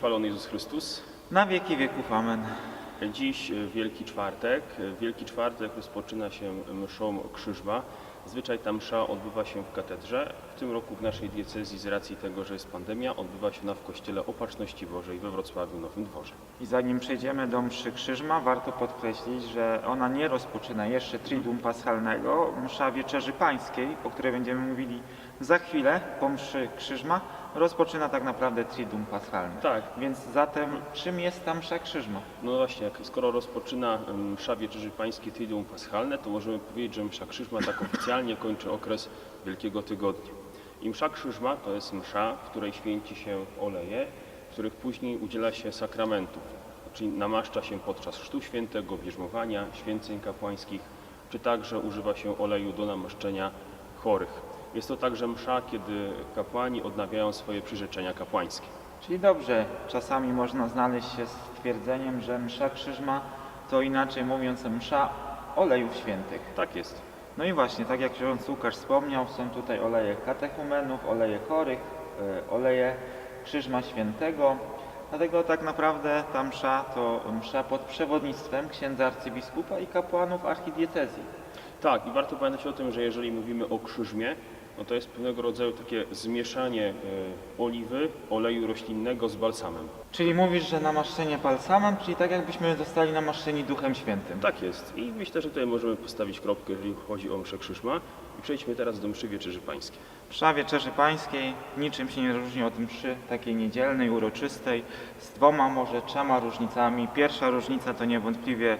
chwalony Jezus Chrystus. Na wieki wieków. Amen. Dziś Wielki Czwartek. Wielki Czwartek rozpoczyna się mszą krzyżma. Zwyczaj ta msza odbywa się w katedrze. W tym roku w naszej diecezji z racji tego, że jest pandemia, odbywa się ona w Kościele Opatrzności Bożej we Wrocławiu Nowym Dworze. I zanim przejdziemy do mszy krzyżma, warto podkreślić, że ona nie rozpoczyna jeszcze Triduum Paschalnego, msza Wieczerzy Pańskiej, o której będziemy mówili za chwilę po mszy krzyżma, rozpoczyna tak naprawdę Triduum Paschalne. Tak, Więc zatem czym jest ta msza krzyżma? no właśnie, skoro rozpoczyna msza Wieczerzy Pańskiej Triduum Paschalne, to możemy powiedzieć, że msza krzyżma tak oficjalnie kończy okres Wielkiego Tygodnia. I msza krzyżma to jest msza, w której święci się oleje, w których później udziela się sakramentów, czyli namaszcza się podczas chrztu świętego, bierzmowania, święceń kapłańskich, czy także używa się oleju do namaszczenia chorych. Jest to także msza, kiedy kapłani odnawiają swoje przyrzeczenia kapłańskie. Czyli dobrze, czasami można znaleźć się z twierdzeniem, że msza krzyżma to inaczej mówiąc msza olejów świętych. Tak jest. No i właśnie, tak jak ksiądz Łukasz wspomniał, są tutaj oleje katechumenów, oleje chorych, e, oleje krzyżma świętego. Dlatego tak naprawdę ta msza to msza pod przewodnictwem księdza arcybiskupa i kapłanów archidiecezji. Tak, i warto pamiętać o tym, że jeżeli mówimy o krzyżmie, no to jest pewnego rodzaju takie zmieszanie e, oliwy, oleju roślinnego z balsamem. Czyli mówisz, że namaszczenie balsamem, czyli tak jakbyśmy zostali namaszczeni Duchem Świętym. Tak jest. I myślę, że tutaj możemy postawić kropkę, jeżeli chodzi o mszę krzyżma. I przejdźmy teraz do mszy Wieczerzy Pańskiej. Msza Wieczerzy Pańskiej niczym się nie różni od mszy takiej niedzielnej, uroczystej, z dwoma może trzema różnicami. Pierwsza różnica to niewątpliwie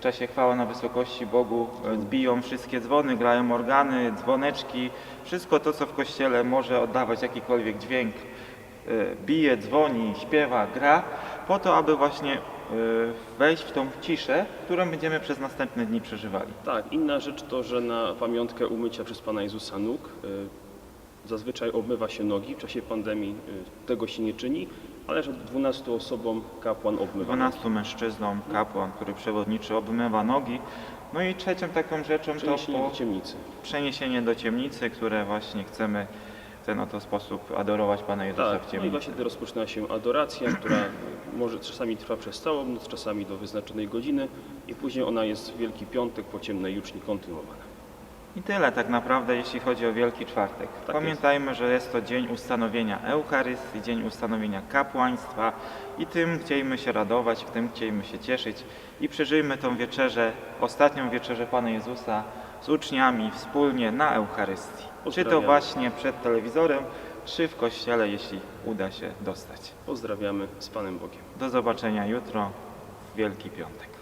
w czasie chwała na wysokości Bogu e, biją wszystkie dzwony, grają organy, dzwoneczki, wszystko to, co w kościele może oddawać jakikolwiek dźwięk. e, Bije, dzwoni, śpiewa, gra, po to, aby właśnie e, wejść w tą ciszę, którą będziemy przez następne dni przeżywali. Tak, inna rzecz to, że na pamiątkę umycia przez Pana Jezusa nóg zazwyczaj obmywa się nogi. W czasie pandemii tego się nie czyni, ale że 12 osobom kapłan obmywa nogi. 12 mężczyznom, kapłan, który przewodniczy, obmywa nogi. No i trzecią taką rzeczą to Przeniesienie po do ciemnicy. przeniesienie do ciemnicy, które właśnie chcemy w ten oto sposób adorować Pana Jezusa Tak, w no i ciemnicy. właśnie wtedy rozpoczyna się adoracja, która może czasami trwa przez całą noc, czasami do wyznaczonej godziny i później ona jest w Wielki Piątek po ciemnej juczni kontynuowana. I tyle tak naprawdę, jeśli chodzi o Wielki Czwartek. Tak Pamiętajmy, że jest to dzień ustanowienia Eucharystii, dzień ustanowienia kapłaństwa i tym chcielibyśmy się radować, w tym chcielibyśmy się cieszyć i przeżyjmy tą wieczerzę, ostatnią wieczerzę Pana Jezusa z uczniami wspólnie na Eucharystii. Czy to właśnie przed telewizorem, czy w kościele, jeśli uda się dostać. Pozdrawiamy z Panem Bogiem. Do zobaczenia jutro w Wielki Piątek.